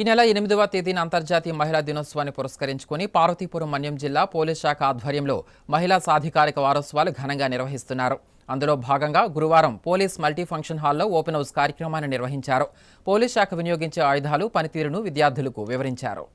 ఈ నెల ఎనిమిదవ తేదీన అంతర్జాతీయ మహిళా దినోత్సవాన్ని పురస్కరించుకుని పార్వతీపురం మన్యం జిల్లా పోలీస్ శాఖ ఆధ్వర్యంలో మహిళా సాధికారిక వారోత్సవాలు ఘనంగా నిర్వహిస్తున్నారు. అందులో భాగంగా గురువారం పోలీస్ మల్టీ ఫంక్షన్ హాల్లో ఓపెన్ హౌస్ కార్యక్రమాన్ని నిర్వహించారు. పోలీస్ శాఖ వినియోగించే ఆయుధాలు పనితీరును విద్యార్థులకు వివరించారు.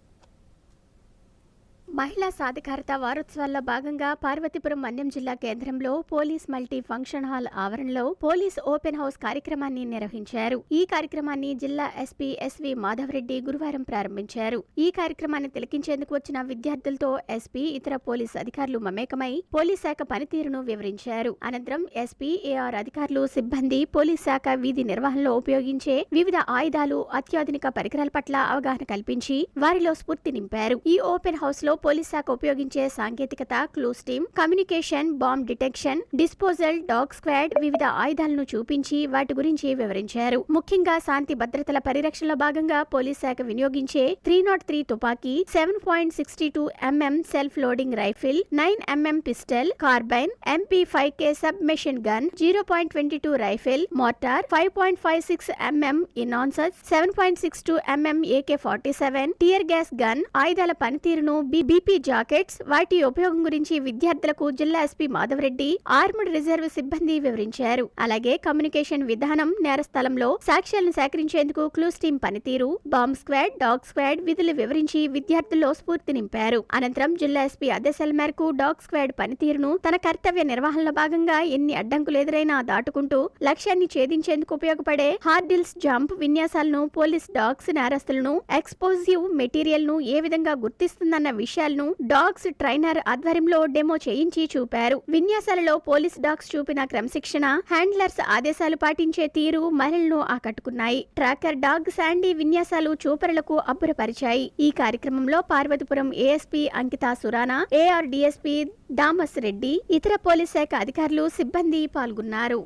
మహిళా సాధికారత వారోత్సవాల్లో భాగంగా పార్వతీపురం మన్యం జిల్లా కేంద్రంలో పోలీస్ మల్టీ ఫంక్షన్ హాల్ ఆవరణలో పోలీస్ ఓపెన్ హౌస్ కార్యక్రమాన్ని నిర్వహించారు. ఈ కార్యక్రమాన్ని జిల్లా ఎస్పీ ఎస్వి మాధవరెడ్డి గురువారం ప్రారంభించారు. ఈ కార్యక్రమాన్ని తిలకించేందుకు వచ్చిన విద్యార్థులతో ఎస్పీ ఇతర పోలీస్ అధికారులు మమేకమై పోలీస్ శాఖ పనితీరును వివరించారు. అనంతరం ఎస్పీ ఏఆర్ అధికారులు సిబ్బంది పోలీస్ శాఖ వీధి నిర్వహణలో ఉపయోగించే వివిధ ఆయుధాలు అత్యాధునిక పరికరాల పట్ల అవగాహన కల్పించి వారిలో స్ఫూర్తి నింపారు. ఈ ఓపెన్ హౌస్లో పోలీస్ శాఖ ఉపయోగించే సాంకేతికత clues team communication bomb detection disposal dog squad వివిధ ఆయుధాలను చూపించి వాటి గురించి వివరించారు. ముఖ్యంగా శాంతి భద్రతల పరిరక్షణలో భాగంగా పోలీస్ శాఖ వినియోగించే త్రీ నాట్ త్రీ తుపాకీ seven point sixty two MM self loading rifle nine MM pistol carbine MP five K sub machine gun zero point twenty two rifle mortar five point five six MM ఇనాన్సర్ seven point six two MM AK forty seven tear gas gun ఆయుధాల పనితీరును BP jackets వాటి ఉపయోగం గురించి విద్యార్థులకు జిల్లా SP Madhava Reddy armed reserve సిబ్బంది వివరించారు. అలాగే కమ్యూనికేషన్ విధానం నేర స్థలంలో సాక్ష్యాలను సేకరించేందుకు క్లూస్ టీం పనితీరు బాంబ్ స్క్వాడ్ డాగ్ స్క్వాడ్ విధులు వివరించి విద్యార్థుల్లో స్ఫూర్తి నింపారు. అనంతరం జిల్లా ఎస్పీ ఆదేశాల మేరకు డాగ్ స్క్వాడ్ పనితీరును తన కర్తవ్య నిర్వహణలో భాగంగా ఎన్ని అడ్డంకులు ఎదురైనా దాటుకుంటూ లక్ష్యాన్ని ఛేదించేందుకు ఉపయోగపడే హార్డిల్స్ జంప్ విన్యాసాలను పోలీస్ డాగ్స్ నేరస్తులను ఎక్స్పోజివ్ మెటీరియల్ను ఏ విధంగా గుర్తిస్తుందన్న విషయం విషయాలను డాగ్స్ ట్రైనర్ ఆధ్వర్యంలో డెమో చేయించి చూపారు. విన్యాసాలలో పోలీస్ డాగ్స్ చూపిన క్రమశిక్షణ హ్యాండ్లర్స్ ఆదేశాలు పాటించే తీరు మహిళలను ఆకట్టుకున్నాయి. ట్రాకర్ డాగ్ శాండీ విన్యాసాలు చూపరులకు అబ్బురపరిచాయి. ఈ కార్యక్రమంలో Parvathipuram ASP Ankita Surana AR DSP Damas Reddy ఇతర పోలీస్ శాఖ అధికారులు సిబ్బంది పాల్గొన్నారు.